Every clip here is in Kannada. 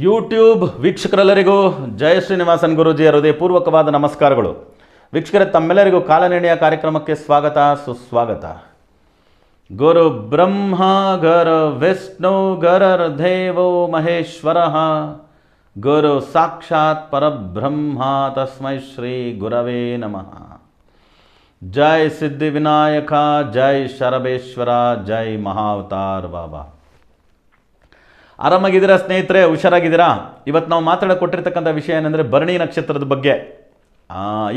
ಯೂಟ್ಯೂಬ್ ವೀಕ್ಷಕರೆಲ್ಲರಿಗೂ ಜಯ ಶ್ರೀನಿವಾಸನ್ ಗುರುಜಿಯ ಹೃದಯಪೂರ್ವಕವಾದ ನಮಸ್ಕಾರಗಳು. ವೀಕ್ಷಕರೇ, ತಮ್ಮೆಲ್ಲರಿಗೂ ಕಾಲನಿರ್ಣಯ ಕಾರ್ಯಕ್ರಮಕ್ಕೆ ಸ್ವಾಗತ, ಸುಸ್ವಾಗತ. ಗುರು ಬ್ರಹ್ಮ ಗರ ವಿಷ್ಣು ಗರರ್, ದೇವೋ ಮಹೇಶ್ವರ. ಗುರು ಸಾಕ್ಷಾತ್ ಪರಬ್ರಹ್ಮ, ತಸ್ಮೈ ಶ್ರೀ ಗುರವೇ ನಮಃ. ಜೈ ಸಿದ್ಧಿವಿನಾಯಕ, ಜೈ ಶರಬೇಶ್ವರ ಜೈ ಮಹಾವತಾರ್ ಬಾಬಾ. ಆರಾಮಾಗಿದ್ದೀರಾ ಸ್ನೇಹಿತರೆ? ಹುಷಾರಾಗಿದ್ದೀರಾ? ಇವತ್ತು ನಾವು ಮಾತಾಡ ಕೊಟ್ಟಿರ್ತಕ್ಕಂಥ ವಿಷಯ ಏನಂದರೆ ಭರಣಿ ನಕ್ಷತ್ರದ ಬಗ್ಗೆ.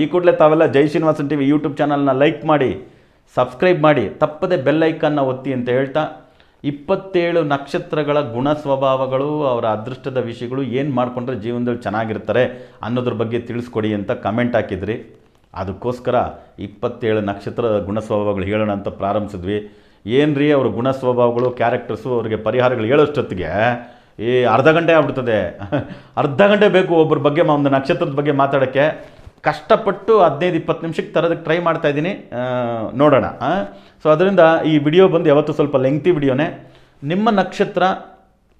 ಈ ಕೂಡಲೇ ತಾವೆಲ್ಲ Jai Srinivasan T V YouTube ಚಾನಲ್ನ ಲೈಕ್ ಮಾಡಿ, ಸಬ್ಸ್ಕ್ರೈಬ್ ಮಾಡಿ, ತಪ್ಪದೆ ಬೆಲ್ ಐಕನ್ನ ಒತ್ತಿ ಅಂತ ಹೇಳ್ತಾ, ಇಪ್ಪತ್ತೇಳು ನಕ್ಷತ್ರಗಳ ಗುಣ ಸ್ವಭಾವಗಳು, ಅವರ ಅದೃಷ್ಟದ ವಿಷಯಗಳು ಏನು ಮಾಡಿಕೊಂಡ್ರೆ ಜೀವನದಲ್ಲಿ ಚೆನ್ನಾಗಿರ್ತಾರೆ ಅನ್ನೋದ್ರ ಬಗ್ಗೆ ತಿಳಿಸ್ಕೊಡಿ ಅಂತ ಕಮೆಂಟ್ ಹಾಕಿದ್ರಿ. ಅದಕ್ಕೋಸ್ಕರ ಇಪ್ಪತ್ತೇಳು ನಕ್ಷತ್ರದ ಗುಣ ಸ್ವಭಾವಗಳು ಹೇಳೋಣ ಅಂತ ಪ್ರಾರಂಭಿಸಿದ್ವಿ. ಏನು ರೀ ಅವ್ರ ಗುಣ ಸ್ವಭಾವಗಳು ಕ್ಯಾರೆಕ್ಟರ್ಸು ಅವ್ರಿಗೆ ಪರಿಹಾರಗಳು ಹೇಳೋಷ್ಟೊತ್ತಿಗೆ, ಈ ಅರ್ಧ ಗಂಟೆ ಆಗ್ಬಿಡ್ತದೆ. ಅರ್ಧ ಗಂಟೆ ಬೇಕು ಒಬ್ಬರ ಬಗ್ಗೆ ಒಂದು ನಕ್ಷತ್ರದ ಬಗ್ಗೆ ಮಾತಾಡೋಕ್ಕೆ. ಕಷ್ಟಪಟ್ಟು ಹದಿನೈದು, ಇಪ್ಪತ್ತು ನಿಮಿಷಕ್ಕೆ ತರೋದಕ್ಕೆ ಟ್ರೈ ಮಾಡ್ತಾ ಇದ್ದೀನಿ. ನೋಡೋಣ. ಸೊ ಅದರಿಂದ ಈ ವಿಡಿಯೋ ಬಂದು ಯಾವತ್ತೂ ಸ್ವಲ್ಪ ಲೆಂಗ್ತಿ ವಿಡಿಯೋನೇ ನಿಮ್ಮ ನಕ್ಷತ್ರ,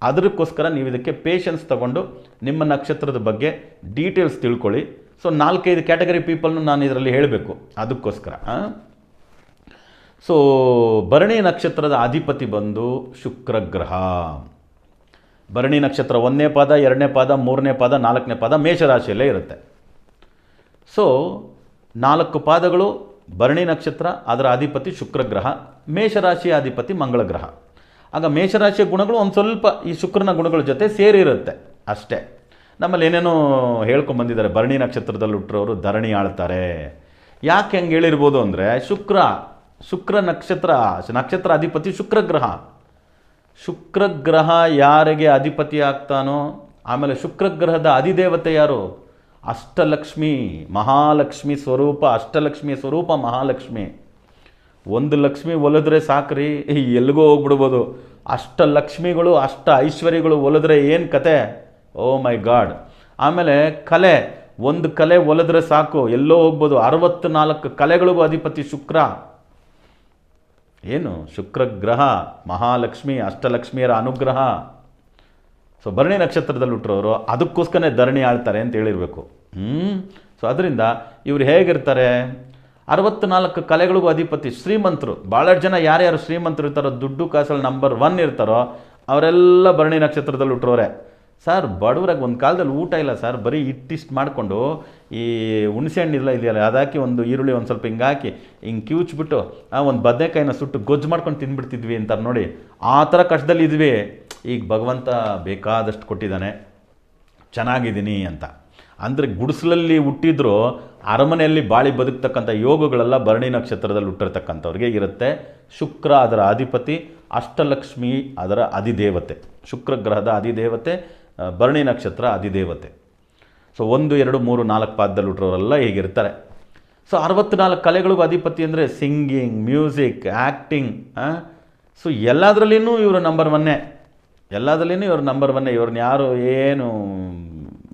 ಅದಕ್ಕೋಸ್ಕರ ನೀವು ಇದಕ್ಕೆ ಪೇಷನ್ಸ್ ತಗೊಂಡು ನಿಮ್ಮ ನಕ್ಷತ್ರದ ಬಗ್ಗೆ ಡೀಟೇಲ್ಸ್ ತಿಳ್ಕೊಳ್ಳಿ. ಸೊ ನಾಲ್ಕೈದು ಕ್ಯಾಟಗರಿ ಪೀಪಲ್ನು ನಾನು ಇದರಲ್ಲಿ ಹೇಳಬೇಕು. ಅದಕ್ಕೋಸ್ಕರ? ಸೊ ಭರಣಿ ನಕ್ಷತ್ರದ ಅಧಿಪತಿ ಬಂದು ಶುಕ್ರಗ್ರಹ ಭರಣಿ ನಕ್ಷತ್ರ ಒಂದನೇ ಪಾದ, ಎರಡನೇ ಪಾದ, ಮೂರನೇ ಪಾದ, ನಾಲ್ಕನೇ ಪಾದ ಮೇಷರಾಶಿಯಲ್ಲೇ ಇರುತ್ತೆ. ಸೊ ನಾಲ್ಕು ಪಾದಗಳು ಭರಣಿ ನಕ್ಷತ್ರ, ಅದರ ಅಧಿಪತಿ ಶುಕ್ರಗ್ರಹ ಮೇಷರಾಶಿಯ ಅಧಿಪತಿ ಮಂಗಳ ಗ್ರಹ. ಆಗ ಮೇಷರಾಶಿಯ ಗುಣಗಳು ಒಂದು ಸ್ವಲ್ಪ ಈ ಶುಕ್ರನ ಗುಣಗಳ ಜೊತೆ ಸೇರಿರುತ್ತೆ ಅಷ್ಟೇ. ನಮ್ಮಲ್ಲಿ ಏನೇನೋ ಹೇಳ್ಕೊಂಬಂದಿದ್ದಾರೆ ಭರಣಿ ನಕ್ಷತ್ರದಲ್ಲಿ ಹುಟ್ಟಿರೋರು ಧರಣಿ ಆಳ್ತಾರೆ. ಯಾಕೆ ಹೆಂಗೆ ಹೇಳಿರ್ಬೋದು ಅಂದರೆ ಶುಕ್ರ ಶುಕ್ರ ನಕ್ಷತ್ರ ನಕ್ಷತ್ರ ಅಧಿಪತಿ ಶುಕ್ರಗ್ರಹ. ಶುಕ್ರಗ್ರಹ ಶುಕ್ರ ಗ್ರಹ ಯಾರಿಗೆ ಅಧಿಪತಿ ಆಗ್ತಾನೋ, ಆಮೇಲೆ ಶುಕ್ರಗ್ರಹದ ಅಧಿದೇವತೆ ಯಾರು? ಅಷ್ಟಲಕ್ಷ್ಮಿ, ಮಹಾಲಕ್ಷ್ಮಿ ಸ್ವರೂಪ ಅಷ್ಟಲಕ್ಷ್ಮಿ ಸ್ವರೂಪ ಮಹಾಲಕ್ಷ್ಮಿ. ಒಂದು ಲಕ್ಷ್ಮಿ ಒಲಿದ್ರೆ ಸಾಕ್ರಿ, ಎಲ್ಲಿಗೋ ಹೋಗ್ಬಿಡ್ಬೋದು. ಅಷ್ಟ ಲಕ್ಷ್ಮಿಗಳು ಅಷ್ಟ ಐಶ್ವರ್ಯಗಳು ಒಲಿದ್ರೆ ಏನು ಕತೆ? Oh my god. ಆಮೇಲೆ ಕಲೆ, ಒಂದು ಕಲೆ ಒಲಿದ್ರೆ ಸಾಕು, ಎಲ್ಲೋ ಹೋಗ್ಬೋದು. ಅರವತ್ತು ನಾಲ್ಕು ಕಲೆಗಳಿಗೂ ಅಧಿಪತಿ ಶುಕ್ರ. ಏನು? ಶುಕ್ರ ಗ್ರಹ ಮಹಾಲಕ್ಷ್ಮಿ, ಅಷ್ಟಲಕ್ಷ್ಮಿಯರ ಅನುಗ್ರಹ. ಸೊ ಭರಣಿ ನಕ್ಷತ್ರದಲ್ಲಿ ಹುಟ್ಟಿರೋರು ಅದಕ್ಕೋಸ್ಕರನೇ ಧರಣಿ ಆಳ್ತಾರೆ ಅಂತ ಹೇಳಿರಬೇಕು. ಹ್ಞೂ ಸೊ ಅದರಿಂದ ಇವರು ಹೇಗಿರ್ತಾರೆ? ಅರವತ್ನಾಲ್ಕು ಕಲೆಗಳಿಗೂ ಅಧಿಪತಿ ಶ್ರೀಮಂತರು. ಭಾಳಷ್ಟು ಜನ ಯಾರ್ಯಾರು ಶ್ರೀಮಂತರು ಇರ್ತಾರೋ, ದುಡ್ಡು ಕಾಸಲ್ಲಿ ನಂಬರ್ ಒನ್ ಇರ್ತಾರೋ, ಅವರೆಲ್ಲ ಭರಣಿ ನಕ್ಷತ್ರದಲ್ಲಿ ಹುಟ್ಟಿರೋರೆ. ಸರ್ ಬಡವ್ರಾಗ ಒಂದು ಕಾಲದಲ್ಲಿ ಊಟ ಇಲ್ಲ ಸರ್, ಬರೀ ಇಟ್ಟಿಷ್ಟು ಮಾಡಿಕೊಂಡು ಈ ಹುಣಸೆ ಇಲ್ಲ ಇದೆಯಲ್ಲ ಅದಾಕಿ ಒಂದು ಈರುಳ್ಳಿ ಒಂದು ಸ್ವಲ್ಪ ಹಿಂಗೆ ಹಾಕಿ, ಹಿಂಗೆ ಕಿವುಚ್ಬಿಟ್ಟು, ಆ ಒಂದು ಬದನೆಕಾಯಿನ ಸುಟ್ಟು ಗೊಜ್ಜು ಮಾಡ್ಕೊಂಡು ತಿಂದ್ಬಿಡ್ತಿದ್ವಿ ಅಂತ ನೋಡಿ, ಆ ಥರ ಕಷ್ಟದಲ್ಲಿ ಇದ್ವಿ. ಈಗ ಭಗವಂತ ಬೇಕಾದಷ್ಟು ಕೊಟ್ಟಿದ್ದಾನೆ. ಚೆನ್ನಾಗಿದ್ದೀನಿ ಅಂತ. ಅಂದರೆ ಗುಡಿಸಲಲ್ಲಿ ಹುಟ್ಟಿದ್ರು ಅರಮನೆಯಲ್ಲಿ ಬಾಳಿ ಬದುಕ್ತಕ್ಕಂಥ ಯೋಗಗಳೆಲ್ಲ ಭರಣಿ ನಕ್ಷತ್ರದಲ್ಲಿ ಹುಟ್ಟಿರ್ತಕ್ಕಂಥವ್ರಿಗೆ ಇರುತ್ತೆ. ಶುಕ್ರ ಅದರ ಅಧಿಪತಿ, ಅಷ್ಟಲಕ್ಷ್ಮಿ ಅದರ ಅಧಿದೇವತೆ. ಶುಕ್ರ ಗ್ರಹದ ಅಧಿದೇವತೆ ಭರಣಿ ನಕ್ಷತ್ರ ಅಧಿದೇವತೆ. ಸೊ ಒಂದು, ಎರಡು, ಮೂರು, ನಾಲ್ಕು ಪಾದದಲ್ಲಿ ಹುಟ್ಟಿರೋರೆಲ್ಲ ಹೀಗಿರ್ತಾರೆ. ಸೊ ಅರವತ್ನಾಲ್ಕು ಕಲೆಗಳಿಗೂ ಅಧಿಪತಿ ಅಂದರೆ ಸಿಂಗಿಂಗ್, ಮ್ಯೂಸಿಕ್ ಆ್ಯಕ್ಟಿಂಗ್ ಸೊ ಎಲ್ಲದರಲ್ಲಿನೂ ಇವರು ನಂಬರ್ ಒನ್ನೇ ಎಲ್ಲದರಲ್ಲಿನೂ ಇವರು ನಂಬರ್ ಒನ್ನೇ ಇವ್ರನ್ನ ಯಾರು ಏನು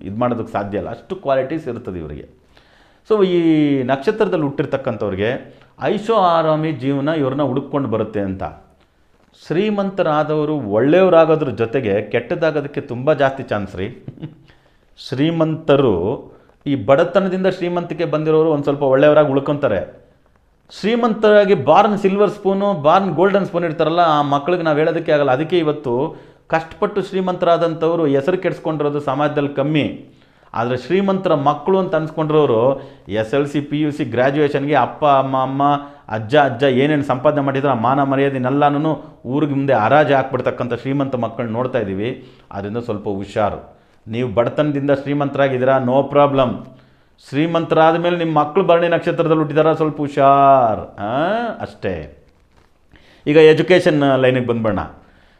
ಇದು ಮಾಡೋದಕ್ಕೆ ಸಾಧ್ಯ ಇಲ್ಲ. ಅಷ್ಟು ಕ್ವಾಲಿಟೀಸ್ ಇರ್ತದೆ ಇವರಿಗೆ. ಸೊ ಈ ನಕ್ಷತ್ರದಲ್ಲಿ ಹುಟ್ಟಿರ್ತಕ್ಕಂಥವ್ರಿಗೆ ಐಶೋ ಆರಾಮಿ ಜೀವನ ಇವ್ರನ್ನ ಹುಡುಕೊಂಡು ಬರುತ್ತೆ ಅಂತ. ಶ್ರೀಮಂತರಾದವರು ಒಳ್ಳೆಯವರಾಗೋದ್ರ ಜೊತೆಗೆ ಕೆಟ್ಟದಾಗೋದಕ್ಕೆ ತುಂಬ ಜಾಸ್ತಿ ಚಾನ್ಸ್ ರೀ. ಶ್ರೀಮಂತರು ಈ ಬಡತನದಿಂದ ಶ್ರೀಮಂತಿಕೆ ಬಂದಿರೋರು ಒಂದು ಸ್ವಲ್ಪ ಒಳ್ಳೆಯವರಾಗಿ ಉಳ್ಕೊತಾರೆ. ಶ್ರೀಮಂತರಾಗಿ born silver spoon born golden spoon ಇರ್ತಾರಲ್ಲ ಆ ಮಕ್ಕಳಿಗೆ ನಾವು ಹೇಳೋದಕ್ಕೆ ಆಗಲ್ಲ. ಅದಕ್ಕೆ ಇವತ್ತು ಕಷ್ಟಪಟ್ಟು ಶ್ರೀಮಂತರಾದಂಥವ್ರು ಹೆಸರು ಕೆಡಿಸ್ಕೊಂಡಿರೋದು ಸಮಾಜದಲ್ಲಿ ಕಮ್ಮಿ. ಆದರೆ ಶ್ರೀಮಂತರ ಮಕ್ಕಳು ಅಂತ ಅನ್ಸ್ಕೊಂಡಿರೋರು S L C, P U C ಗ್ರ್ಯಾಜುಯೇಷನ್ಗೆ ಅಪ್ಪ, ಅಮ್ಮ ಅಮ್ಮ ಅಜ್ಜ ಅಜ್ಜ ಏನೇನು ಸಂಪಾದನೆ ಮಾಡಿದ್ರು, ಆ ಮಾನ ಮರ್ಯಾದೆನೆಲ್ಲನೂ ಊರಿಗೆ ಮುಂದೆ ಹರಾಜು ಹಾಕ್ಬಿಡ್ತಕ್ಕಂಥ ಶ್ರೀಮಂತ ಮಕ್ಕಳು ನೋಡ್ತಾ ಇದ್ದೀವಿ ಅದರಿಂದ ಸ್ವಲ್ಪ ಹುಷಾರು. ನೀವು ಬಡತನದಿಂದ ಶ್ರೀಮಂತರಾಗಿದ್ದೀರಾ? No problem. ಶ್ರೀಮಂತರಾದ ಮೇಲೆ ನಿಮ್ಮ ಮಕ್ಕಳು ಭರಣಿ ನಕ್ಷತ್ರದಲ್ಲಿ ಹುಟ್ಟಿದಾರ? ಸ್ವಲ್ಪ ಹುಷಾರ್. ಅಷ್ಟೇ. ಈಗ ಎಜುಕೇಷನ್ ಲೈನಿಗೆ ಬಂದ್ಬಿಡೋಣ.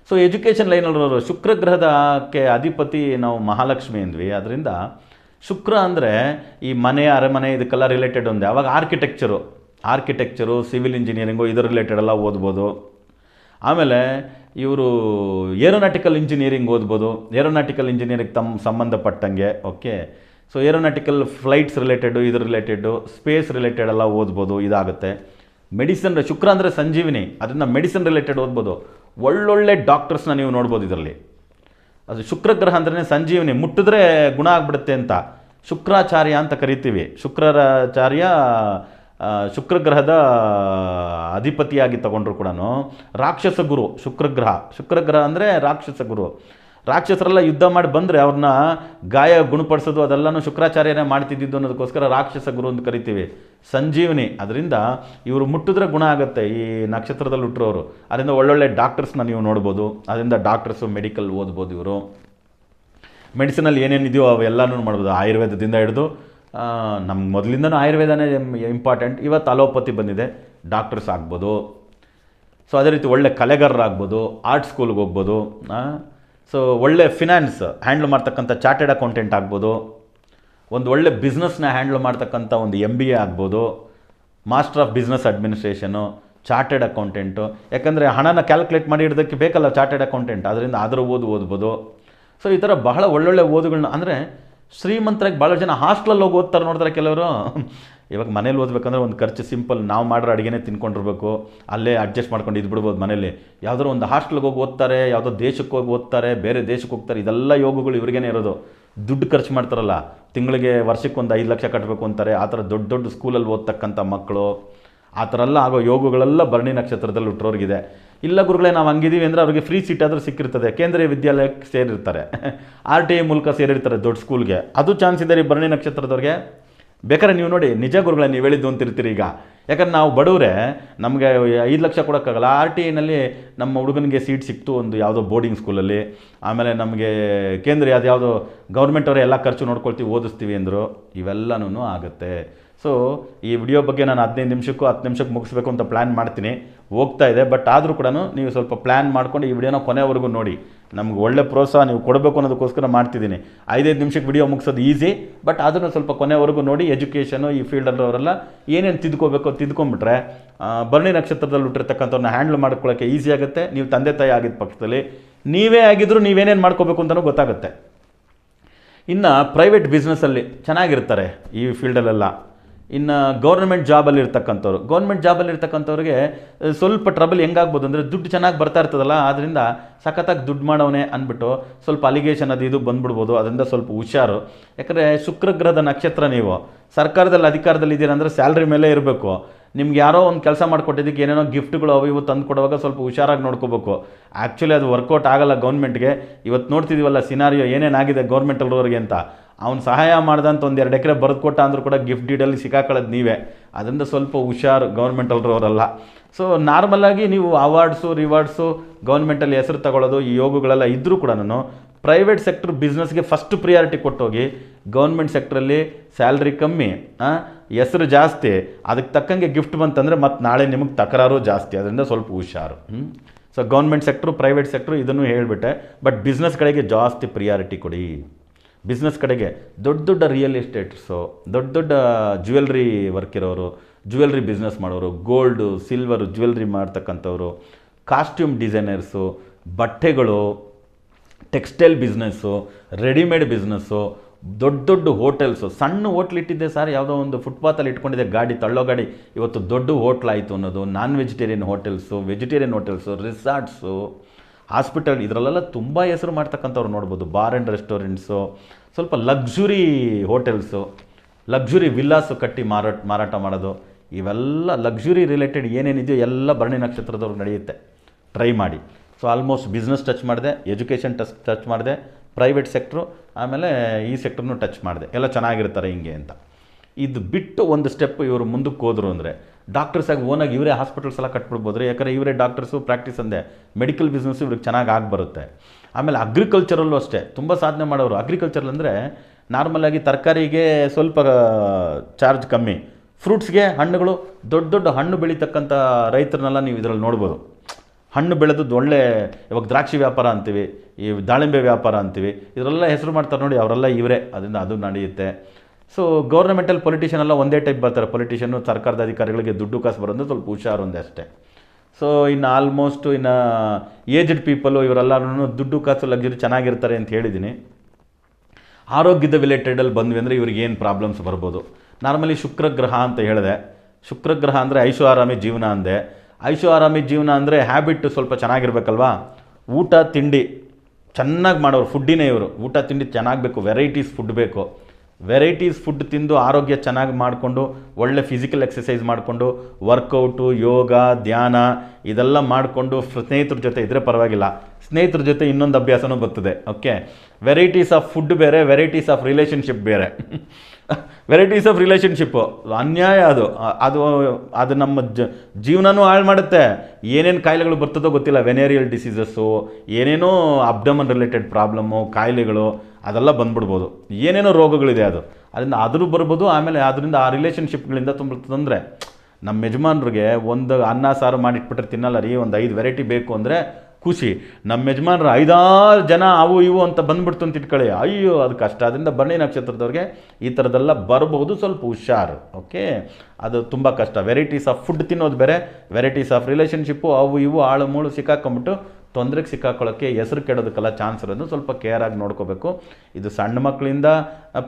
ಸೊ, ಎಜುಕೇಷನ್ ಲೈನಲ್ಲಿರೋರು ಶುಕ್ರ ಗ್ರಹದಕ್ಕೆ ಅಧಿಪತಿ ನಾವು ಮಹಾಲಕ್ಷ್ಮಿ ಅಂದ್ವಿ. ಅದರಿಂದ ಶುಕ್ರ ಅಂದರೆ ಈ ಮನೆ, ಅರಮನೆ, ಇದಕ್ಕೆಲ್ಲ ರಿಲೇಟೆಡ್ ಒಂದು. ಅವಾಗ ಆರ್ಕಿಟೆಕ್ಚರು ಆರ್ಕಿಟೆಕ್ಚರು, ಸಿವಿಲ್ ಇಂಜಿನಿಯರಿಂಗು ಇದರ ರಿಲೇಟೆಡ್ ಎಲ್ಲ ಓದ್ಬೋದು. ಆಮೇಲೆ ಇವರು ಏರೋನಾಟಿಕಲ್ ಇಂಜಿನಿಯರಿಂಗ್ ಓದ್ಬೋದು. ಏರೋನಾಟಿಕಲ್ ಇಂಜಿನಿಯರಿಂಗ್ ತಮ್ಮ ಸಂಬಂಧಪಟ್ಟಂಗೆ, okay? So aeronautical flights related ಇದ್ರ ರಿಲೇಟೆಡು ಸ್ಪೇಸ್ ರಿಲೇಟೆಡ್ ಎಲ್ಲ ಓದ್ಬೋದು, ಇದಾಗುತ್ತೆ. ಮೆಡಿಸನ್ ಶುಕ್ರ ಅಂದರೆ ಸಂಜೀವಿನಿ, ಅದನ್ನು ಮೆಡಿಸಿನ್ ರಿಲೇಟೆಡ್ ಓದ್ಬೋದು. ಒಳ್ಳೊಳ್ಳೆ ಡಾಕ್ಟರ್ಸ್ನ ನೀವು ನೋಡ್ಬೋದು ಇದರಲ್ಲಿ. ಅದು ಶುಕ್ರ ಗ್ರಹ ಅಂದ್ರೆ ಸಂಜೀವಿನಿ, ಮುಟ್ಟಿದ್ರೆ ಗುಣ ಆಗ್ಬಿಡುತ್ತೆ ಅಂತ. ಶುಕ್ರಾಚಾರ್ಯ ಅಂತ ಕರಿತೀವಿ. ಶುಕ್ರಾಚಾರ್ಯ ಆ, ಶುಕ್ರ ಗ್ರಹದ ಅಧಿಪತಿಯಾಗಿ ತಗೊಂಡ್ರು ಕೂಡ ರಾಕ್ಷಸ ಗುರು ಶುಕ್ರಗ್ರಹ. ಶುಕ್ರಗ್ರಹ ಶುಕ್ರ ಗ್ರಹ ಅಂದರೆ ರಾಕ್ಷಸ ಗುರು. ರಾಕ್ಷಸರೆಲ್ಲ ಯುದ್ಧ ಮಾಡಿ ಬಂದರೆ ಅವ್ರನ್ನ ಗಾಯ ಗುಣಪಡಿಸೋದು ಅದೆಲ್ಲನೂ ಶುಕ್ರಾಚಾರ್ಯನೇ ಮಾಡ್ತಿದ್ದಿದ್ದು ಅನ್ನೋದಕ್ಕೋಸ್ಕರ ರಾಕ್ಷಸ ಗುರು ಅಂತ ಕರಿತೀವಿ. ಸಂಜೀವನಿ. ಅದರಿಂದ ಇವರು ಮುಟ್ಟಿದ್ರೆ ಗುಣ ಆಗುತ್ತೆ ಈ ನಕ್ಷತ್ರದಲ್ಲಿ ಹುಟ್ಟಿರೋರು. ಅದರಿಂದ ಒಳ್ಳೊಳ್ಳೆ ಡಾಕ್ಟರ್ಸ್ನ ನೀವು ನೋಡ್ಬೋದು. ಅದರಿಂದ ಡಾಕ್ಟರ್ಸು ಮೆಡಿಕಲ್ ಓದ್ಬೋದು ಇವರು. ಮೆಡಿಸಿನಲ್ಲಿ ಏನೇನಿದೆಯೋ ಅವೆಲ್ಲನೂ ಮಾಡ್ಬೋದು. ಆಯುರ್ವೇದದಿಂದ ಹಿಡಿದು ನಮ್ಗೆ ಮೊದಲಿಂದನೂ ಆಯುರ್ವೇದನೇ ಇಂಪಾರ್ಟೆಂಟ್ ಇವತ್ತು ಅಲೋಪತಿ ಬಂದಿದೆ. ಡಾಕ್ಟರ್ಸ್ ಆಗ್ಬೋದು. ಸೊ ಅದೇ ರೀತಿ ಒಳ್ಳೆ ಕಲೆಗಾರರಾಗ್ಬೋದು. ಆರ್ಟ್ ಸ್ಕೂಲ್ಗೆ ಹೋಗ್ಬೋದು. ಸೊ ಒಳ್ಳೆ ಫಿನಾನ್ಸ್ ಹ್ಯಾಂಡ್ಲ್ ಮಾಡ್ತಕ್ಕಂಥ ಚಾರ್ಟೆಡ್ ಅಕೌಂಟೆಂಟ್ ಆಗ್ಬೋದು. ಒಂದು ಒಳ್ಳೆ ಬಿಸ್ನೆಸ್ನ ಹ್ಯಾಂಡ್ಲ್ ಮಾಡ್ತಕ್ಕಂಥ ಒಂದು ಎಂ ಬಿ ಎ ಆಗ್ಬೋದು. Master of business administration chartered accountant ಯಾಕಂದರೆ ಹಣನ ಕ್ಯಾಲ್ಕುಲೇಟ್ ಮಾಡಿ ಇಡೋದಕ್ಕೆ ಬೇಕಲ್ಲ ಚಾರ್ಟೆಡ್ ಅಕೌಂಟೆಂಟ್ ಅದರಿಂದ ಅದರ ಓದು, ಓದ್ಬೋದು. ಸೊ ಈ ಥರ ಬಹಳ ಒಳ್ಳೊಳ್ಳೆ ಓದುಗಳನ್ನ ಅಂದರೆ ಶ್ರೀಮಂತರಾಗಿ ಭಾಳ ಜನ ಹಾಸ್ಟ್ಲಲ್ಲಿ ಹೋಗಿ ಓದ್ತಾರೆ ನೋಡಿದ್ರೆ ಕೆಲವರು. ಇವಾಗ ಮನೇಲಿ ಓದ್ಬೇಕಂದ್ರೆ ಒಂದು ಖರ್ಚು ಸಿಂಪಲ್ ನಾವು ಮಾಡಿರೋ ಅಡುಗೆನೇ ತಿನ್ಕೊಂಡಿರ್ಬೇಕು. ಅಲ್ಲೇ ಅಡ್ಜಸ್ಟ್ ಮಾಡ್ಕೊಂಡು ಇದ್ಬಿಡ್ಬೋದು ಮನೇಲಿ. ಯಾವುದೋ ಒಂದು ಹಾಸ್ಟ್ಲಿಗೆ ಹೋಗಿ ಓದ್ತಾರೆ, ಯಾವುದೋ ದೇಶಕ್ಕೆ ಹೋಗಿ ಓದ್ತಾರೆ, ಬೇರೆ ದೇಶಕ್ಕೆ ಹೋಗ್ತಾರೆ, ಇದೆಲ್ಲ ಯೋಗಗಳು ಇವ್ರಿಗೇನೆ ಇರೋದು. ದುಡ್ಡು ಖರ್ಚು ಮಾಡ್ತಾರಲ್ಲ. ತಿಂಗಳಿಗೆ ವರ್ಷಕ್ಕೆ ಒಂದು ಐದು ಲಕ್ಷ ಕಟ್ಟಬೇಕು ಅಂತಾರೆ. ಆ ಥರ ದೊಡ್ಡ ದೊಡ್ಡ ಸ್ಕೂಲಲ್ಲಿ ಓದ್ತಕ್ಕಂಥ ಮಕ್ಕಳು, ಆ ಥರ ಎಲ್ಲ ಆಗೋ ಯೋಗಗಳೆಲ್ಲ ಭರಣಿ ನಕ್ಷತ್ರದಲ್ಲಿ ಹುಟ್ಟೋರ್ಗಿದೆ. ಇಲ್ಲ ಗುರುಗಳೇ, ನಾವು ಹಂಗಿದ್ದೀವಿ ಅಂದರೆ ಅವರಿಗೆ ಫ್ರೀ ಸೀಟ್ ಆದರೂ ಸಿಕ್ಕಿರ್ತದೆ. ಕೇಂದ್ರೀಯ ವಿದ್ಯಾಲಯಕ್ಕೆ ಸೇರಿರ್ತಾರೆ. ಆರ್ ಟಿ ಐ ಮೂಲಕ ಸೇರಿರ್ತಾರೆ ದೊಡ್ಡ ಸ್ಕೂಲ್ಗೆ ಅದು ಚಾನ್ಸ್ ಇದೆ ರೀ ಭರಣಿ ನಕ್ಷತ್ರದವ್ರಿಗೆ ಬೇಕಾದ್ರೆ ನೀವು ನೋಡಿ, ನಿಜ ಗುರುಗಳೇ, ನೀವು ಹೇಳಿದ್ದು ಅಂತಿರ್ತೀರಿ ಈಗ. ಯಾಕಂದ್ರೆ ನಾವು ಬಡವರೇ, ನಮಗೆ ಐದು ಲಕ್ಷ ಕೊಡೋಕ್ಕಾಗಲ್ಲ. ಆರ್ ಟಿ ಐನಲ್ಲಿ ನಮ್ಮ ಹುಡುಗನಿಗೆ ಸೀಟ್ ಸಿಕ್ತು ಒಂದು ಯಾವುದೋ ಬೋರ್ಡಿಂಗ್ ಸ್ಕೂಲಲ್ಲಿ ಆಮೇಲೆ ನಮಗೆ ಕೇಂದ್ರ ಯಾವುದೋ ಗೌರ್ಮೆಂಟ್ ಅವರೇ ಎಲ್ಲ ಖರ್ಚು ನೋಡ್ಕೊಳ್ತೀವಿ, ಓದಿಸ್ತೀವಿ ಅಂದರು ಇವೆಲ್ಲನೂ ಆಗುತ್ತೆ. ಸೊ, ಈ ವಿಡಿಯೋ ಬಗ್ಗೆ ನಾನು ಹದಿನೈದು ನಿಮಿಷಕ್ಕೂ ಹತ್ತು ನಿಮಿಷಕ್ಕೆ ಮುಗಿಸ್ಬೇಕು ಅಂತ ಪ್ಲ್ಯಾನ್ ಮಾಡ್ತೀನಿ. ಹೋಗ್ತಾ ಇದೆ ಬಟ್ ಆದರೂ ಕೂಡ ನೀವು ಸ್ವಲ್ಪ ಪ್ಲ್ಯಾನ್ ಮಾಡ್ಕೊಂಡು ಈ ವಿಡಿಯೋನ ಕೊನೆವರೆಗೂ ನೋಡಿ. ನಮ್ಗೆ ಒಳ್ಳೆ ಪ್ರೋತ್ಸಾಹ ನೀವು ಕೊಡಬೇಕು ಅನ್ನೋದಕ್ಕೋಸ್ಕರ ಮಾಡ್ತಿದ್ದೀನಿ. ಐದೈದು ನಿಮಿಷಕ್ಕೆ ವಿಡಿಯೋ ಮುಗಿಸೋದು ಈಸಿ ಬಟ್ ಅದನ್ನು ಸ್ವಲ್ಪ ಕೊನೆವರೆಗೂ ನೋಡಿ ಎಜುಕೇಷನು ಈ ಫೀಲ್ಡಲ್ಲವರೆಲ್ಲ ಏನೇನು ತಿದ್ಕೋಬೇಕು ತಿದ್ಕೊಂಬಿಟ್ರೆ ಬರ್ಣಿ ನಕ್ಷತ್ರದಲ್ಲಿ ಹುಟ್ಟಿರ್ತಕ್ಕಂಥವ್ರನ್ನ ಹ್ಯಾಂಡ್ಲ್ ಮಾಡ್ಕೊಳ್ಳೋಕ್ಕೆ ಈಸಿ ಆಗುತ್ತೆ. ನೀವು ತಂದೆ ತಾಯಿ ಆಗಿದ್ದ ಪಕ್ಷದಲ್ಲಿ ನೀವೇ ಆಗಿದ್ದರೂ ನೀವೇನೇನು ಮಾಡ್ಕೋಬೇಕು ಅಂತಲೂ ಗೊತ್ತಾಗುತ್ತೆ. ಇನ್ನು ಪ್ರೈವೇಟ್ ಬಿಸ್ನೆಸ್ಸಲ್ಲಿ ಚೆನ್ನಾಗಿರ್ತಾರೆ ಈ ಫೀಲ್ಡಲ್ಲೆಲ್ಲ ಇನ್ನು ಗೌರ್ಮೆಂಟ್ ಜಾಬಲ್ಲಿ ಇರ್ತಕ್ಕಂಥವ್ರು. ಗೌರ್ಮೆಂಟ್ ಜಾಬಲ್ಲಿ ಇರ್ತಕ್ಕಂಥವ್ರಿಗೆ ಸ್ವಲ್ಪ ಟ್ರಬಲ್ ಹೆಂಗಾಗ್ಬೋದು ಅಂದರೆ ದುಡ್ಡು ಚೆನ್ನಾಗಿ ಬರ್ತಾ ಇರ್ತದಲ್ಲ ಆದ್ದರಿಂದ ಸಖತ್ತಾಗಿ ದುಡ್ಡು ಮಾಡೋನೆ ಅಂದ್ಬಿಟ್ಟು ಸ್ವಲ್ಪ ಅಲಿಗೇಷನ್ ಅದು ಇದು ಬಂದ್ಬಿಡ್ಬೋದು ಅದರಿಂದ ಸ್ವಲ್ಪ ಹುಷಾರು. ಯಾಕಂದರೆ ಶುಕ್ರಗ್ರಹದ ನಕ್ಷತ್ರ ನೀವು, ಸರ್ಕಾರದಲ್ಲಿ ಅಧಿಕಾರದಲ್ಲಿ ಇದ್ದೀರ ಅಂದರೆ ಸ್ಯಾಲ್ರಿ ಮೇಲೆ ಇರಬೇಕು. ನಿಮ್ಗೆ ಯಾರೋ ಒಂದು ಕೆಲಸ ಮಾಡಿಕೊಟ್ಟಿದ್ದಕ್ಕೆ ಏನೇನೋ ಗಿಫ್ಟ್ಗಳು ಅವು ಇವು ತಂದು ಕೊಡುವಾಗ ಸ್ವಲ್ಪ ಹುಷಾರಾಗಿ ನೋಡ್ಕೋಬೇಕು. ಆ್ಯಕ್ಚುಲಿ ಅದು ವರ್ಕೌಟ್ ಆಗಲ್ಲ ಗೌರ್ಮೆಂಟ್ಗೆ ಇವತ್ತು ನೋಡ್ತಿದ್ದೀವಲ್ಲ ಸಿನಾರಿಯೋ ಏನೇನಾಗಿದೆ ಗೌರ್ಮೆಂಟಲ್ರವ್ರಿಗೆ ಅಂತ. ಅವ್ನು ಸಹಾಯ ಮಾಡ್ದಂತ ಒಂದು ಎರಡು ಎಕರೆ ಬರೆದು ಕೊಟ್ಟ ಅಂದರೂ ಕೂಡ ಗಿಫ್ಟ್ ಡೀಡಲ್ಲಿ ಸಿಕ್ಕಾಕೊಳ್ಳೋದು ನೀವೇ. ಅದರಿಂದ ಸ್ವಲ್ಪ ಹುಷಾರು ಗೌರ್ಮೆಂಟಲ್ರವರೆಲ್ಲ ಸೊ ನಾರ್ಮಲಾಗಿ ನೀವು ಅವಾರ್ಡ್ಸು ರಿವಾರ್ಡ್ಸು ಗೌರ್ಮೆಂಟಲ್ಲಿ ಹೆಸರು ತಗೊಳ್ಳೋದು, ಈ ಯೋಗಗಳೆಲ್ಲ ಇದ್ದರೂ ಕೂಡ ನಾನು ಪ್ರೈವೇಟ್ ಸೆಕ್ಟರ್ ಬಿಸ್ನೆಸ್ಗೆ ಫಸ್ಟ್ ಪ್ರಿಯಾರಿಟಿ ಕೊಟ್ಟೋಗಿ ಗೌರ್ಮೆಂಟ್ ಸೆಕ್ಟ್ರಲ್ಲಿ ಸ್ಯಾಲ್ರಿ ಕಮ್ಮಿ ಹೆಸರು ಜಾಸ್ತಿ, ಅದಕ್ಕೆ ತಕ್ಕಂಗೆ ಗಿಫ್ಟ್ ಬಂತಂದರೆ ಮತ್ತು ನಾಳೆ ನಿಮಗೆ ತಕರಾರು ಜಾಸ್ತಿ, ಅದರಿಂದ ಸ್ವಲ್ಪ ಹುಷಾರು so government sector private sector ಇದನ್ನು ಹೇಳಿಬಿಟ್ಟೆ ಬಟ್ ಬಿಸ್ನೆಸ್ಗಳಿಗೆ ಜಾಸ್ತಿ ಪ್ರಿಯಾರಿಟಿ ಕೊಡಿ. ಬಿಸ್ನೆಸ್ ಕಡೆಗೆ ದೊಡ್ಡ ದೊಡ್ಡ ರಿಯಲ್ ಎಸ್ಟೇಟ್ಸು ದೊಡ್ಡ ದೊಡ್ಡ ಜ್ಯುವೆಲ್ರಿ ವರ್ಕ್ ಇರೋರು ಜ್ಯುವೆಲ್ರಿ ಬಿಸ್ನೆಸ್ ಮಾಡೋರು ಗೋಲ್ಡು ಸಿಲ್ವರು ಜ್ಯುವೆಲ್ರಿ ಮಾಡ್ತಕ್ಕಂಥವ್ರು ಕಾಸ್ಟ್ಯೂಮ್ ಡಿಸೈನರ್ಸು ಬಟ್ಟೆಗಳು ಟೆಕ್ಸ್ಟೈಲ್ ಬಿಸ್ನೆಸ್ಸು ರೆಡಿಮೇಡ್ ಬಿಸ್ನೆಸ್ಸು ದೊಡ್ಡ ದೊಡ್ಡ ಹೋಟೆಲ್ಸು ಸಣ್ಣ ಹೋಟ್ಲ್ ಇಟ್ಟಿದ್ದೆ ಸರ್, ಯಾವುದೋ ಒಂದು ಫುಟ್ಪಾತಲ್ಲಿ ಇಟ್ಕೊಂಡಿದ್ದೆ ಗಾಡಿ, ತಳ್ಳೋ ಗಾಡಿ. ಇವತ್ತು ದೊಡ್ಡ ಹೋಟ್ಲ್ ಆಯಿತು ಅನ್ನೋದು non vegetarian hotels vegetarian hotels resorts hospital ಇದರಲ್ಲೆಲ್ಲ ತುಂಬ ಹೆಸರು ಮಾಡ್ತಕ್ಕಂಥವ್ರು ನೋಡ್ಬೋದು. ಬಾರ್ ಆ್ಯಂಡ್ ರೆಸ್ಟೋರೆಂಟ್ಸು ಸ್ವಲ್ಪ ಲಕ್ಸುರಿ ಹೋಟೆಲ್ಸು ಲಕ್ಸುರಿ ವಿಲ್ಲಾಸು ಕಟ್ಟಿ ಮಾರಾಟ ಮಾರಾಟ ಮಾಡೋದು. ಇವೆಲ್ಲ ಲಕ್ಸುರಿ ರಿಲೇಟೆಡ್ ಏನೇನಿದೆಯೋ ಎಲ್ಲ ಭರಣಿ ನಕ್ಷತ್ರದವ್ರು ನಡೆಯುತ್ತೆ. ಟ್ರೈ ಮಾಡಿ. ಸೊ ಆಲ್ಮೋಸ್ಟ್ ಬಿಸ್ನೆಸ್ ಟಚ್ ಮಾಡಿದೆ ಎಜುಕೇಷನ್ ಟಚ್ ಟಚ್ ಮಾಡಿದೆ ಪ್ರೈವೇಟ್ ಸೆಕ್ಟ್ರು ಆಮೇಲೆ ಈ ಸೆಕ್ಟ್ರನ್ನು ಟಚ್ ಮಾಡಿದೆ. ಎಲ್ಲ ಚೆನ್ನಾಗಿರ್ತಾರೆ ಹಿಂಗೆ ಅಂತ. ಇದು ಬಿಟ್ಟು ಒಂದು ಸ್ಟೆಪ್ ಇವರು ಮುಂದಕ್ಕೆ ಹೋದರು ಅಂದರೆ ಡಾಕ್ಟರ್ಸ್ ಆಗಿ ಓನಾಗಿ ಇವರೇ ಹಾಸ್ಪಿಟಲ್ಸ್ ಎಲ್ಲ ಕಟ್ಬಿಡ್ಬೋದ್ರೆ? ಯಾಕಂದರೆ ಇವರೇ ಡಾಕ್ಟರ್ಸು ಪ್ರಾಕ್ಟೀಸ್ ಅಂದೆ. ಮೆಡಿಕಲ್ ಬಿಸ್ನೆಸ್ ಇವ್ರಿಗೆ ಚೆನ್ನಾಗಿ ಆಗಿ ಬರುತ್ತೆ ಆಮೇಲೆ ಅಗ್ರಿಕಲ್ಚರಲ್ಲೂ ಅಷ್ಟೇ. ತುಂಬ ಸಾಧನೆ ಮಾಡೋರು. ಅಗ್ರಿಕಲ್ಚರ್ ಅಂದರೆ ನಾರ್ಮಲಾಗಿ ತರಕಾರಿಗೆ ಸ್ವಲ್ಪ ಚಾರ್ಜ್ ಕಮ್ಮಿ. ಫ್ರೂಟ್ಸ್ಗೆ ಹಣ್ಣುಗಳು, ದೊಡ್ಡ ದೊಡ್ಡ ಹಣ್ಣು ಬೆಳೀತಕ್ಕಂಥ ರೈತರನ್ನೆಲ್ಲ ನೀವು ಇದರಲ್ಲಿ ನೋಡ್ಬೋದು. ಹಣ್ಣು ಬೆಳೆದು ಒಳ್ಳೆ, ಇವಾಗ ದ್ರಾಕ್ಷಿ ವ್ಯಾಪಾರ ಅಂತೀವಿ, ಈ ದಾಳಿಂಬೆ ವ್ಯಾಪಾರ ಅಂತೀವಿ. ಇದರೆಲ್ಲ ಹೆಸರು ಮಾಡ್ತಾರೆ ನೋಡಿ, ಅವರೆಲ್ಲ ಇವರೇ. ಅದರಿಂದ ಅದು ನಡೆಯುತ್ತೆ. ಸೊ ಗೌರ್ಮೆಂಟಲ್ಲಿ ಪೊಲಿಟಿಷಿಯನ್ ಎಲ್ಲ ಒಂದೇ ಟೈಪ್ ಬರ್ತಾರೆ. ಪೊಲಿಟಿಷಿಯನ್ನು ಸರ್ಕಾರದ ಅಧಿಕಾರಿಗಳಿಗೆ ದುಡ್ಡು ಕಾಸು ಬರೋದು ಸ್ವಲ್ಪ ಹುಷಾರು ಒಂದೇ ಅಷ್ಟೇ. ಸೊ ಇನ್ನು ಆಲ್ಮೋಸ್ಟ್ ಇನ್ನು ಏಜ್ಡ್ ಪೀಪಲು ಇವರೆಲ್ಲರೂ ದುಡ್ಡು ಕಾಸು ಲಗ್ಜರಿ ಚೆನ್ನಾಗಿರ್ತಾರೆ ಅಂತ ಹೇಳಿದ್ದೀನಿ ಆರೋಗ್ಯದ ರಿಲೇಟೆಡಲ್ಲಿ ಬಂದ್ವಿ ಅಂದರೆ ಇವ್ರಿಗೆ ಏನು ಪ್ರಾಬ್ಲಮ್ಸ್ ಬರ್ಬೋದು. ನಾರ್ಮಲಿ ಶುಕ್ರ ಗ್ರಹ ಅಂತ ಹೇಳಿದೆ. ಶುಕ್ರ ಗ್ರಹ ಅಂದರೆ ಐಶು ಆರಾಮಿ ಜೀವನ ಅಂದೆ. ಐಶು ಆರಾಮಿ ಜೀವನ ಅಂದರೆ ಹ್ಯಾಬಿಟ್ ಸ್ವಲ್ಪ ಚೆನ್ನಾಗಿರ್ಬೇಕಲ್ವಾ? ಊಟ, ತಿಂಡಿ ಚೆನ್ನಾಗಿ ಮಾಡೋರು ಫುಡ್ಡಿನೇ ಇವರು. ಊಟ, ತಿಂಡಿ ಚೆನ್ನಾಗಬೇಕು ವೆರೈಟೀಸ್ ಫುಡ್ ಬೇಕು. ವೆರೈಟೀಸ್ ಫುಡ್ ತಿಂದು ಆರೋಗ್ಯ ಚೆನ್ನಾಗಿ ಮಾಡಿಕೊಂಡು, ಒಳ್ಳೆ ಫಿಸಿಕಲ್ ಎಕ್ಸಸೈಸ್ ಮಾಡಿಕೊಂಡು ವರ್ಕೌಟು ಯೋಗ, ಧ್ಯಾನ ಇದೆಲ್ಲ ಮಾಡಿಕೊಂಡು ಸ್ನೇಹಿತರ ಜೊತೆ ಇದ್ದರೆ ಪರವಾಗಿಲ್ಲ. ಸ್ನೇಹಿತರ ಜೊತೆ ಇನ್ನೊಂದು ಅಭ್ಯಾಸನೂ ಬರ್ತದೆ. ಓಕೆ ವೆರೈಟೀಸ್ ಆಫ್ ಫುಡ್ ಬೇರೆ ವೆರೈಟೀಸ್ ಆಫ್ ರಿಲೇಷನ್ಶಿಪ್ ಬೇರೆ. ವೆರೈಟೀಸ್ ಆಫ್ ರಿಲೇಷನ್ಶಿಪ್ಪು ಅನ್ಯಾಯ ಅದು. ಅದು ಅದು ನಮ್ಮ ಜ, ಜೀವನನೂ ಹಾಳು ಮಾಡುತ್ತೆ. ಏನೇನು ಕಾಯಿಲೆಗಳು ಬರ್ತದೋ ಗೊತ್ತಿಲ್ಲ. ವೆನೇರಿಯಲ್ ಡಿಸೀಸಸ್ಸು ಏನೇನೋ ಅಬ್ಡಮನ್ ರಿಲೇಟೆಡ್ ಪ್ರಾಬ್ಲಮ್ಮು ಕಾಯಿಲೆಗಳು ಅದೆಲ್ಲ ಬಂದ್ಬಿಡ್ಬೋದು. ಏನೇನೋ ರೋಗಗಳಿದೆ ಅದು. ಅದರಿಂದ ಆದರೂ ಬರ್ಬೋದು, ಆಮೇಲೆ ಅದರಿಂದ ಆ ರಿಲೇಷನ್ಶಿಪ್ಗಳಿಂದ ತುಂಬ ತೊಂದರೆ ನಮ್ಮ ಯಜಮಾನ್ರಿಗೆ ಒಂದು ಅನ್ನ, ಸಾರು ಮಾಡಿಟ್ಬಿಟ್ರೆ ತಿನ್ನಲ್ಲ ರೀ, ಒಂದು ಐದು ವೆರೈಟಿ ಬೇಕು ಅಂದರೆ ಖುಷಿ. ನಮ್ಮ ಯಜಮಾನ್ರು ಐದಾರು ಜನ ಅವು ಇವು ಅಂತ ಬಂದ್ಬಿಡ್ತು ಅಂತ ಇಟ್ಕೊಳ್ಳಿ. ಅಯ್ಯೋ, ಅದು ಕಷ್ಟ. ಅದರಿಂದ ಬನ್ನಿ ನಕ್ಷತ್ರದವ್ರಿಗೆ ಈ ಥರದೆಲ್ಲ ಬರಬಹುದು ಸ್ವಲ್ಪ ಹುಷಾರು, ಓಕೆ? ಅದು ತುಂಬ ಕಷ್ಟ. ವೆರೈಟೀಸ್ ಆಫ್ ಫುಡ್ ತಿನ್ನೋದು ಬೇರೆ ವೆರೈಟೀಸ್ ಆಫ್ ರಿಲೇಷನ್ಶಿಪ್ಪು ಅವು ಇವು ಆಳು ಮೂಳು ಸಿಕ್ಕಾಕೊಂಬಿಟ್ಟು ತೊಂದರೆಗೆ ಸಿಕ್ಕಾಕೊಳ್ಳೋಕ್ಕೆ ಹೆಸರು ಕೆಡೋದಕ್ಕೆಲ್ಲ ಚಾನ್ಸ್ ಇರೋದು ಸ್ವಲ್ಪ ಕೇರ್ ಆಗಿ ನೋಡ್ಕೋಬೇಕು. ಇದು ಸಣ್ಣ ಮಕ್ಕಳಿಂದ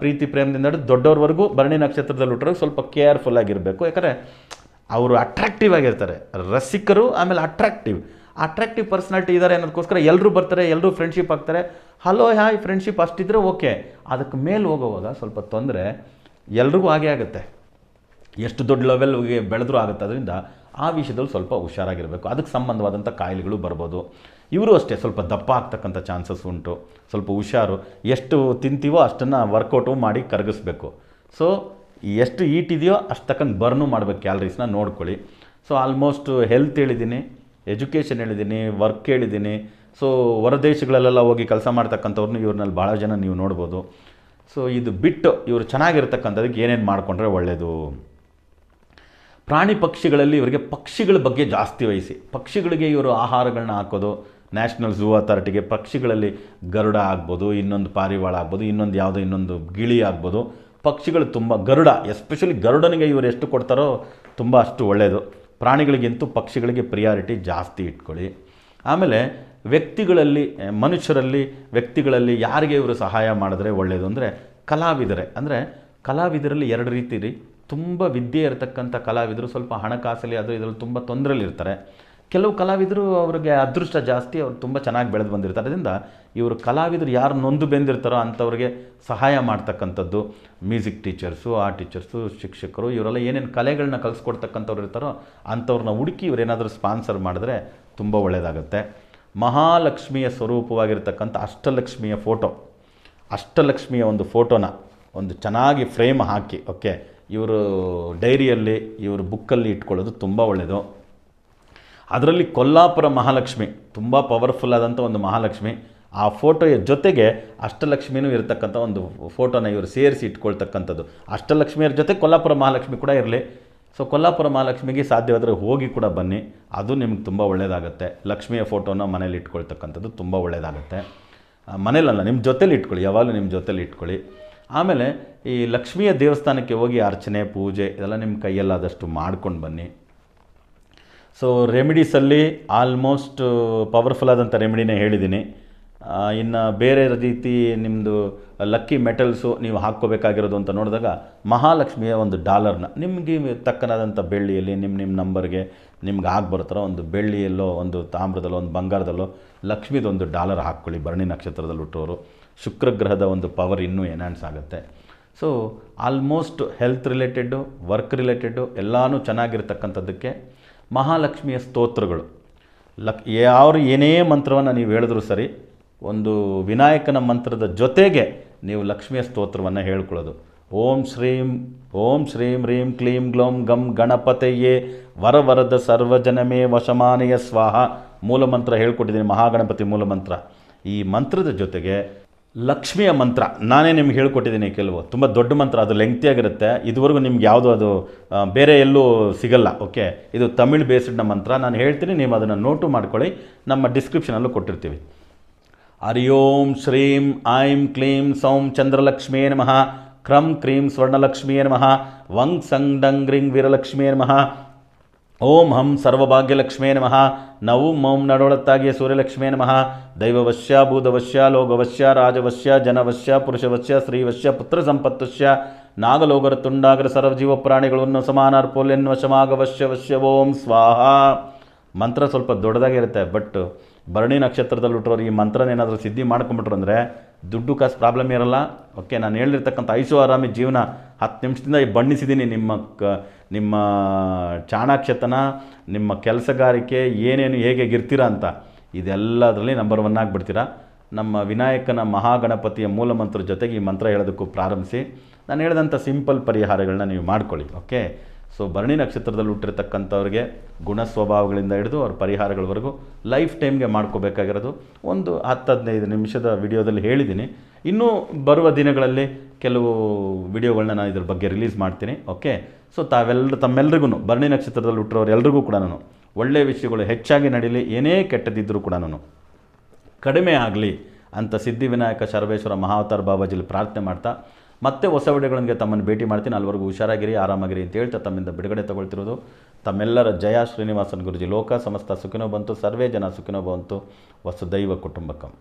ಪ್ರೀತಿ ಪ್ರೇಮದಿಂದ ಹಿಡಿದು ದೊಡ್ಡವ್ರವರೆಗೂ ಭರಣಿ ನಕ್ಷತ್ರದಲ್ಲಿ ಹುಟ್ಟರೆ ಸ್ವಲ್ಪ ಕೇರ್ಫುಲ್ ಆಗಿರಬೇಕು. ಯಾಕಂದರೆ ಅವರು ಅಟ್ರಾಕ್ಟಿವ್ ಆಗಿರ್ತಾರೆ. ರಸಿಕರು ಆಮೇಲೆ ಅಟ್ರಾಕ್ಟಿವ್ ಅಟ್ರಾಕ್ಟಿವ್ ಪರ್ಸ್ನಾಲಿಟಿ ಇದ್ದಾರೆ ಅನ್ನೋದಕ್ಕೋಸ್ಕರ ಎಲ್ಲರೂ ಬರ್ತಾರೆ ಎಲ್ಲರೂ ಫ್ರೆಂಡ್ಶಿಪ್ ಆಗ್ತಾರೆ. ಹಲೋ ಹಾಯ್ ಫ್ರೆಂಡ್ಶಿಪ್ ಅಷ್ಟಿದ್ರೆ ಓಕೆ ಅದಕ್ಕೆ ಮೇಲೆ ಹೋಗೋವಾಗ ಸ್ವಲ್ಪ ತೊಂದರೆ ಎಲ್ರಿಗೂ ಹಾಗೆ ಆಗುತ್ತೆ. ಎಷ್ಟು ದೊಡ್ಡ ಲೆವೆಲ್ಗೆ ಬೆಳೆದ್ರೂ ಆಗುತ್ತೆ. ಅದರಿಂದ ಆ ವಿಷಯದಲ್ಲಿ ಸ್ವಲ್ಪ ಹುಷಾರಾಗಿರಬೇಕು. ಅದಕ್ಕೆ ಸಂಬಂಧವಾದಂಥ ಕಾಯಿಲೆಗಳು ಬರ್ಬೋದು. ಇವರು ಅಷ್ಟೇ, ಸ್ವಲ್ಪ ದಪ್ಪ ಆಗ್ತಕ್ಕಂಥ ಚಾನ್ಸಸ್ ಉಂಟು, ಸ್ವಲ್ಪ ಹುಷಾರು, ಎಷ್ಟು ತಿಂತೀವೋ ಅಷ್ಟನ್ನು ವರ್ಕೌಟು ಮಾಡಿ ಕರಗಿಸ್ಬೇಕು. ಸೊ ಎಷ್ಟು ಈಟ್ ಇದೆಯೋ ಅಷ್ಟು ತಕ್ಕಂಗೆ ಬರ್ನು ಮಾಡ್ಬೇಕು ಕ್ಯಾಲರೀಸ್ನ ನೋಡ್ಕೊಳ್ಳಿ. ಸೊ ಆಲ್ಮೋಸ್ಟ್ ಹೆಲ್ತ್ ಹೇಳಿದ್ದೀನಿ ಎಜುಕೇಷನ್ ಹೇಳಿದ್ದೀನಿ ವರ್ಕ್ ಹೇಳಿದ್ದೀನಿ. ಸೊ ಹೊರದೇಶಗಳಲ್ಲೆಲ್ಲ ಹೋಗಿ ಕೆಲಸ ಮಾಡ್ತಕ್ಕಂಥವ್ರನ್ನೂ ಇವ್ರನ್ನಲ್ಲಿ ಭಾಳ ಜನ ನೀವು ನೋಡ್ಬೋದು. ಸೊ ಇದು ಬಿಟ್ಟು ಇವರು ಚೆನ್ನಾಗಿರ್ತಕ್ಕಂಥದಕ್ಕೆ ಏನೇನು ಮಾಡಿಕೊಂಡ್ರೆ ಒಳ್ಳೆಯದು ಪ್ರಾಣಿ ಪಕ್ಷಿಗಳಲ್ಲಿ ಇವರಿಗೆ ಪಕ್ಷಿಗಳ ಬಗ್ಗೆ ಜಾಸ್ತಿ ವಹಿಸಿ, ಪಕ್ಷಿಗಳಿಗೆ ಇವರು ಆಹಾರಗಳನ್ನ ಹಾಕೋದು ನ್ಯಾಷನಲ್ ಝೂ ಅಥಾರಿಟಿಗೆ ಪಕ್ಷಿಗಳಲ್ಲಿ ಗರುಡ ಆಗ್ಬೋದು, ಇನ್ನೊಂದು ಪಾರಿವಾಳ ಆಗ್ಬೋದು, ಇನ್ನೊಂದು ಯಾವುದೋ ಇನ್ನೊಂದು ಗಿಳಿ ಆಗ್ಬೋದು. ಪಕ್ಷಿಗಳು ತುಂಬ, ಗರುಡ ಎಸ್ಪೆಷಲಿ ಗರುಡನಿಗೆ ಇವರು ಎಷ್ಟು ಕೊಡ್ತಾರೋ ತುಂಬ ಅಷ್ಟು ಒಳ್ಳೆಯದು ಪ್ರಾಣಿಗಳಿಗಿಂತೂ ಪಕ್ಷಿಗಳಿಗೆ ಪ್ರಿಯಾರಿಟಿ ಜಾಸ್ತಿ ಇಟ್ಕೊಳ್ಳಿ. ಆಮೇಲೆ ವ್ಯಕ್ತಿಗಳಲ್ಲಿ, ಮನುಷ್ಯರಲ್ಲಿ, ವ್ಯಕ್ತಿಗಳಲ್ಲಿ ಯಾರಿಗೆ ಇವರು ಸಹಾಯ ಮಾಡಿದ್ರೆ ಒಳ್ಳೆಯದು ಅಂದರೆ ಕಲಾವಿದರೆ. ಅಂದರೆ ಕಲಾವಿದರಲ್ಲಿ ಎರಡು ರೀತಿ ರೀ. ತುಂಬ ವಿದ್ಯೆ ಇರತಕ್ಕಂಥ ಕಲಾವಿದರು ಸ್ವಲ್ಪ ಹಣಕಾಸಲ್ಲಿ ಅದು ಇದರಲ್ಲಿ ತುಂಬ ತೊಂದರೆಲಿರ್ತಾರೆ. ಕೆಲವು ಕಲಾವಿದರು ಅವ್ರಿಗೆ ಅದೃಷ್ಟ ಜಾಸ್ತಿ, ಅವ್ರು ತುಂಬ ಚೆನ್ನಾಗಿ ಬೆಳೆದು ಬಂದಿರ್ತಾರೆ. ಅದರಿಂದ ಇವರು ಕಲಾವಿದರು ಯಾರು ನೊಂದು ಬೆಂದಿರ್ತಾರೋ ಅಂಥವ್ರಿಗೆ ಸಹಾಯ ಮಾಡ್ತಕ್ಕಂಥದ್ದು, ಮ್ಯೂಸಿಕ್ ಟೀಚರ್ಸು ಆ ಟೀಚರ್ಸು, ಶಿಕ್ಷಕರು, ಇವರೆಲ್ಲ ಏನೇನು ಕಲೆಗಳನ್ನ ಕಲಿಸ್ಕೊಡ್ತಕ್ಕಂಥವ್ರು ಇರ್ತಾರೋ ಅಂಥವ್ರನ್ನ ಹುಡುಕಿ ಇವರೇನಾದರೂ ಸ್ಪಾನ್ಸರ್ ಮಾಡಿದ್ರೆ ತುಂಬ ಒಳ್ಳೆಯದಾಗುತ್ತೆ ಮಹಾಲಕ್ಷ್ಮಿಯ ಸ್ವರೂಪವಾಗಿರ್ತಕ್ಕಂಥ ಅಷ್ಟಲಕ್ಷ್ಮಿಯ ಫೋಟೋ, ಅಷ್ಟಲಕ್ಷ್ಮಿಯ ಒಂದು ಫೋಟೋನ ಒಂದು ಚೆನ್ನಾಗಿ ಫ್ರೇಮ್ ಹಾಕಿ, ಓಕೆ, ಇವರು ಡೈರಿಯಲ್ಲಿ, ಇವರು ಬುಕ್ಕಲ್ಲಿ ಇಟ್ಕೊಳ್ಳೋದು ತುಂಬ ಒಳ್ಳೆಯದು ಅದರಲ್ಲಿ ಕೊಲ್ಲಾಪುರ ಮಹಾಲಕ್ಷ್ಮಿ ತುಂಬ ಪವರ್ಫುಲ್ ಆದಂಥ ಒಂದು ಮಹಾಲಕ್ಷ್ಮಿ. ಆ ಫೋಟೋಯ ಜೊತೆಗೆ ಅಷ್ಟಲಕ್ಷ್ಮಿನೂ ಇರತಕ್ಕಂಥ ಒಂದು ಫೋಟೋನ ಇವರು ಸೇರಿಸಿ ಇಟ್ಕೊಳ್ತಕ್ಕಂಥದ್ದು. ಅಷ್ಟಲಕ್ಷ್ಮಿಯರ ಜೊತೆ ಕೊಲ್ಲಾಪುರ ಮಹಾಲಕ್ಷ್ಮಿ ಕೂಡ ಇರಲಿ. ಸೊ ಕೊಲ್ಲಾಪುರ ಮಹಾಲಕ್ಷ್ಮಿಗೆ ಸಾಧ್ಯವಾದರೆ ಹೋಗಿ ಕೂಡ ಬನ್ನಿ. ಅದು ನಿಮ್ಗೆ ತುಂಬ ಒಳ್ಳೆಯದಾಗುತ್ತೆ ಲಕ್ಷ್ಮಿಯ ಫೋಟೋನ ಮನೇಲಿ ಇಟ್ಕೊಳ್ತಕ್ಕಂಥದ್ದು ತುಂಬ ಒಳ್ಳೆಯದಾಗುತ್ತೆ ಮನೇಲಲ್ಲ ನಿಮ್ಮ ಜೊತೇಲಿ ಇಟ್ಕೊಳ್ಳಿ. ಯಾವಾಗಲೂ ನಿಮ್ಮ ಜೊತೇಲಿ ಇಟ್ಕೊಳ್ಳಿ. ಆಮೇಲೆ ಈ ಲಕ್ಷ್ಮಿಯ ದೇವಸ್ಥಾನಕ್ಕೆ ಹೋಗಿ ಅರ್ಚನೆ, ಪೂಜೆ ಇದೆಲ್ಲ ನಿಮ್ಮ ಕೈಯಲ್ಲಾದಷ್ಟು ಮಾಡ್ಕೊಂಡು ಬನ್ನಿ. ಸೊ ರೆಮಿಡೀಸಲ್ಲಿ ಆಲ್ಮೋಸ್ಟ್ ಪವರ್ಫುಲ್ ಆದಂಥ ರೆಮಿಡಿನೇ ಹೇಳಿದ್ದೀನಿ. ಇನ್ನು ಬೇರೆ ರೀತಿ ನಿಮ್ಮದು ಲಕ್ಕಿ ಮೆಟಲ್ಸು ನೀವು ಹಾಕ್ಕೋಬೇಕಾಗಿರೋದು ಅಂತ ನೋಡಿದಾಗ ಮಹಾಲಕ್ಷ್ಮಿಯ ಒಂದು ಡಾಲರ್ನ ನಿಮಗೆ ತಕ್ಕನಾದಂಥ ಬೆಳ್ಳಿಯಲ್ಲಿ ನಿಮ್ಮ ನಿಮ್ಮ ನಂಬರ್ಗೆ ನಿಮ್ಗೆ ಆಗಿ ಬರೋ ಒಂದು ಬೆಳ್ಳಿಯಲ್ಲೋ, ಒಂದು ತಾಮ್ರದಲ್ಲೋ, ಒಂದು ಬಂಗಾರದಲ್ಲೋ ಲಕ್ಷ್ಮಿದೊಂದು ಡಾಲರ್ ಹಾಕ್ಕೊಳ್ಳಿ, ಭರಣಿ ನಕ್ಷತ್ರದಲ್ಲಿ ಹುಟ್ಟೋರು. ಶುಕ್ರಗ್ರಹದ ಒಂದು ಪವರ್ ಇನ್ನೂ ಎನ್ಹಾನ್ಸ್ ಆಗುತ್ತೆ. So almost health related work related ಎಲ್ಲನೂ ಚೆನ್ನಾಗಿರ್ತಕ್ಕಂಥದ್ದಕ್ಕೆ ಮಹಾಲಕ್ಷ್ಮಿಯ ಸ್ತೋತ್ರಗಳು. ಲಕ್ ಯಾವ ಏನೇ ಮಂತ್ರವನ್ನು ನೀವು ಹೇಳಿದ್ರು ಸರಿ, ಒಂದು ವಿನಾಯಕನ ಮಂತ್ರದ ಜೊತೆಗೆ ನೀವು ಲಕ್ಷ್ಮಿಯ ಸ್ತೋತ್ರವನ್ನು ಹೇಳ್ಕೊಳ್ಳೋದು. ಓಂ ಶ್ರೀಂ ಓಂ ಶ್ರೀಂ ರೀಂ ಕ್ಲೀಂ ಗ್ಲೌಂ ಗಂ ಗಣಪತಯೇ ವರವರದ ಸರ್ವಜನಮೇ ವಶಮಾನೆಯ ಸ್ವಾಹ. ಮೂಲಮಂತ್ರ ಹೇಳ್ಕೊಟ್ಟಿದ್ದೀನಿ, ಮಹಾಗಣಪತಿ ಮೂಲಮಂತ್ರ ಈ ಮಂತ್ರದ ಜೊತೆಗೆ ಲಕ್ಷ್ಮಿಯ ಮಂತ್ರ. ನಾನೇ ನಿಮ್ಗೆ ಹೇಳ್ಕೊಟ್ಟಿದ್ದೀನಿ ಕೆಲವು. ತುಂಬ ದೊಡ್ಡ ಮಂತ್ರ. ಅದು ಲೆಂಗ್ತಿಯಾಗಿರುತ್ತೆ ಇದುವರೆಗೂ ನಿಮ್ಗೆ ಯಾವುದು ಅದು ಬೇರೆ ಎಲ್ಲೂ ಸಿಗಲ್ಲ. ಓಕೆ ಇದು ತಮಿಳ್ ಬೇಸ್ಡ್ನ ಮಂತ್ರ. ನಾನು ಹೇಳ್ತೀನಿ, ನೀವು ಅದನ್ನು ನೋಟು ಮಾಡ್ಕೊಳ್ಳಿ. ನಮ್ಮ ಡಿಸ್ಕ್ರಿಪ್ಷನಲ್ಲೂ ಕೊಟ್ಟಿರ್ತೀವಿ. ಹರಿ ಓಂ ಶ್ರೀಂ ಐಂ ಕ್ಲೀಂ ಸೌಂ ಚಂದ್ರಲಕ್ಷ್ಮೀ ನಮಃ. ಕ್ರಂ ಕ್ರೀಂ ಸ್ವರ್ಣಲಕ್ಷ್ಮೀ ನಮಃ. ವಂಗ್ ಸಂಗ್ ಡಂಗ್ರಿಂಗ್ ವೀರಲಕ್ಷ್ಮೀ ನಮಃ. ಓಂ ಹಂ ಸರ್ವಭಾಗ್ಯಲಕ್ಷ್ಮೇ ನಮಃ. ನವು ಮೌಂ ನಡೋಳತ್ತಾಗಿಯ ಸೂರ್ಯಲಕ್ಷ್ಮೇ ನಮಃ. ದೈವವಶ್ಯ, ಭೂತವಶ್ಯ, ಲೋಕವಶ್ಯ, ರಾಜವಶ್ಯ, ಜನವಶ್ಯ, ಪುರುಷವಶ್ಯ, ಸ್ತ್ರೀವಶ್ಯ ಪುತ್ರ ಸಂಪತ್ತುಶ್ಯ ನಾಗಲೋಗರ ತುಂಡಾಗರ ಸರ್ವಜೀವ ಪ್ರಾಣಿಗಳನ್ನು ವಶಮಾಗವಶ್ಯ ವಶ್ಯ ಓಂ ಸ್ವಾಹ. ಮಂತ್ರ ಸ್ವಲ್ಪ ದೊಡ್ಡದಾಗಿರುತ್ತೆ, ಬಟ್ ಭರಣಿ ನಕ್ಷತ್ರದಲ್ಲಿ ಹುಟ್ಟೋರು ಈ ಮಂತ್ರನೇನಾದರೂ ಸಿದ್ಧಿ ಮಾಡ್ಕೊಂಬಿಟ್ರು ಅಂದರೆ ದುಡ್ಡು ಕಾಸು ಪ್ರಾಬ್ಲಮ್ ಇರಲ್ಲ. ಓಕೆ ನಾನು ಹೇಳಿರ್ತಕ್ಕಂಥ ಐಸು ಆರಾಮಿ ಜೀವನ ಹತ್ತು ನಿಮಿಷದಿಂದ ಬಣ್ಣಿಸಿದ್ದೀನಿ. ನಿಮ್ಮ ಕ, ನಿಮ್ಮ ಚಾಣಾಕ್ಷತನ, ನಿಮ್ಮ ಕೆಲಸಗಾರಿಕೆ ಏನೇನು ಹೇಗೆ ಇರ್ತೀರಾ ಅಂತ ಇದೆಲ್ಲದರಲ್ಲಿ ನಂಬರ್ ಒನ್ ಆಗಿಬಿಡ್ತೀರಾ. ನಮ್ಮ ವಿನಾಯಕನ ಮಹಾಗಣಪತಿಯ ಮೂಲ ಮಂತ್ರ ಜೊತೆಗೆ ಈ ಮಂತ್ರ ಹೇಳೋದಕ್ಕೂ ಪ್ರಾರಂಭಿಸಿ. ನಾನು ಹೇಳಿದಂಥ ಸಿಂಪಲ್ ಪರಿಹಾರಗಳನ್ನ ನೀವು ಮಾಡ್ಕೊಳ್ಳಿ. ಓಕೆ ಸೊ ಭರಣಿ ನಕ್ಷತ್ರದಲ್ಲಿ ಹುಟ್ಟಿರ್ತಕ್ಕಂಥವ್ರಿಗೆ ಗುಣ ಸ್ವಭಾವಗಳಿಂದ ಹಿಡಿದು ಅವ್ರ ಪರಿಹಾರಗಳವರೆಗೂ ಲೈಫ್ ಟೈಮ್ಗೆ ಮಾಡ್ಕೋಬೇಕಾಗಿರೋದು ಒಂದು ಹತ್ತು ಹದಿನೈದು ನಿಮಿಷದ ವಿಡಿಯೋದಲ್ಲಿ ಹೇಳಿದ್ದೀನಿ. ಇನ್ನೂ ಬರುವ ದಿನಗಳಲ್ಲಿ ಕೆಲವು ವಿಡಿಯೋಗಳನ್ನ ನಾನು ಇದ್ರ ಬಗ್ಗೆ ರಿಲೀಸ್ ಮಾಡ್ತೀನಿ ಓಕೆ ಸೊ ತಾವೆಲ್ಲರೂ ತಮ್ಮೆಲ್ಲರಿಗೂ ಭರಣಿ ನಕ್ಷತ್ರದಲ್ಲಿ ಹುಟ್ಟಿರೋರು ಎಲ್ರಿಗೂ ಕೂಡ ನಾನು ಒಳ್ಳೆಯ ವಿಷಯಗಳು ಹೆಚ್ಚಾಗಿ ನಡೀಲಿ, ಏನೇ ಕೆಟ್ಟದಿದ್ದರೂ ಕೂಡ ನಾನು ಕಡಿಮೆ ಆಗಲಿ ಅಂತ ಸಿದ್ಧಿವಿನಾಯಕ, ಸರ್ವೇಶ್ವರ ಮಹಾವತಾರ ಬಾಬಾಜಿಲಿ ಪ್ರಾರ್ಥನೆ ಮಾಡ್ತಾ ಮತ್ತೆ ಹೊಸ ವಿಡಿಯೋಗಳೊಂದಿಗೆ ತಮ್ಮನ್ನು ಭೇಟಿ ಮಾಡ್ತೀನಿ. ಅಲ್ಲಿವರೆಗೂ ಹುಷಾರಾಗಿರಿ, ಆರಾಮಾಗಿರಿ ಅಂತ ಹೇಳ್ತಾ ತಮ್ಮಿಂದ ಬಿಡುಗಡೆ ತಗೊಳ್ತಿರೋದು. ತಮ್ಮೆಲ್ಲರ ಜಯ. ಶ್ರೀನಿವಾಸನ್ ಗುರುಜಿ ಲೋಕ, ಸಮಸ್ತ ಸುಖಿನೋ ಬಂತು ಸರ್ವೇ ಜನ ಸುಖಿನೋ ಬಂತು ವಸುದೈವ ಕುಟುಂಬಕಂ.